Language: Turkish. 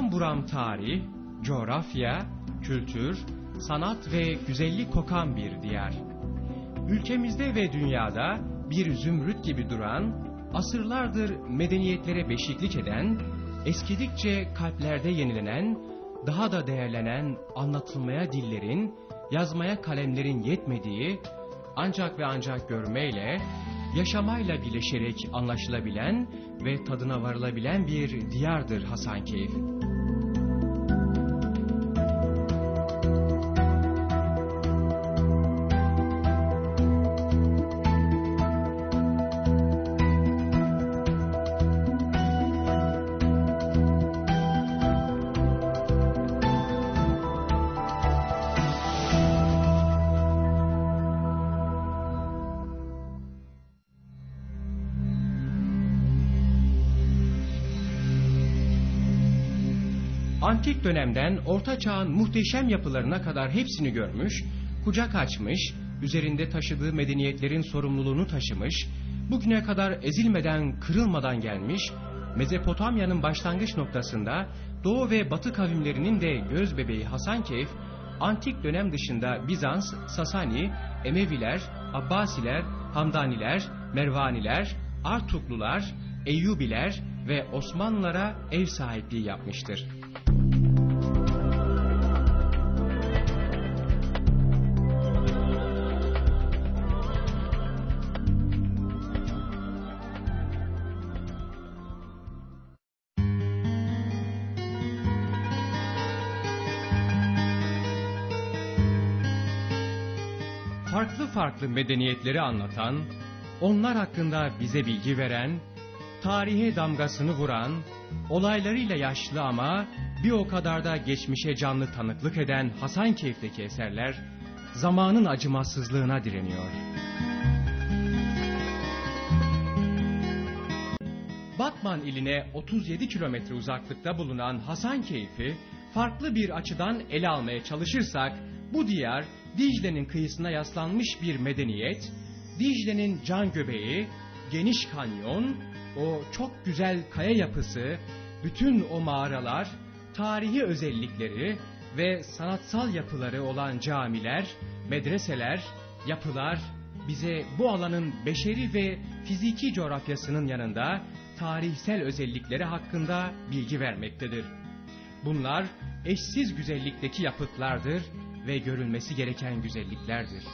buram tarih, coğrafya, kültür, sanat ve güzellik kokan bir diyar. Ülkemizde ve dünyada bir zümrüt gibi duran, asırlardır medeniyetlere beşiklik eden, eskidikçe kalplerde yenilenen, daha da değerlenen anlatılmaya dillerin, yazmaya kalemlerin yetmediği, ancak ve ancak görmeyle, yaşamayla birleşerek anlaşılabilen ve tadına varılabilen bir diyardır Hasankeyf. Antik dönemden Orta Çağ'ın muhteşem yapılarına kadar hepsini görmüş, kucak açmış, üzerinde taşıdığı medeniyetlerin sorumluluğunu taşımış, bugüne kadar ezilmeden, kırılmadan gelmiş, Mezopotamya'nın başlangıç noktasında Doğu ve Batı kavimlerinin de göz bebeği Hasankeyf, antik dönem dışında Bizans, Sasani, Emeviler, Abbasiler, Hamdaniler, Mervaniler, Artuklular, Eyyubiler ve Osmanlılara ev sahipliği yapmıştır. Farklı farklı medeniyetleri anlatan, onlar hakkında bize bilgi veren, tarihe damgasını vuran, olaylarıyla yaşlı ama bir o kadar da geçmişe canlı tanıklık eden Hasankeyf'teki eserler, zamanın acımasızlığına direniyor. Batman iline 37 kilometre uzaklıkta bulunan Hasankeyf'i farklı bir açıdan ele almaya çalışırsak, bu diyar Dicle'nin kıyısına yaslanmış bir medeniyet, Dicle'nin can göbeği, geniş kanyon, o çok güzel kaya yapısı, bütün o mağaralar, tarihi özellikleri ve sanatsal yapıları olan camiler, medreseler, yapılar bize bu alanın beşeri ve fiziki coğrafyasının yanında tarihsel özellikleri hakkında bilgi vermektedir. Bunlar eşsiz güzellikteki yapıtlardır ve görülmesi gereken güzelliklerdir.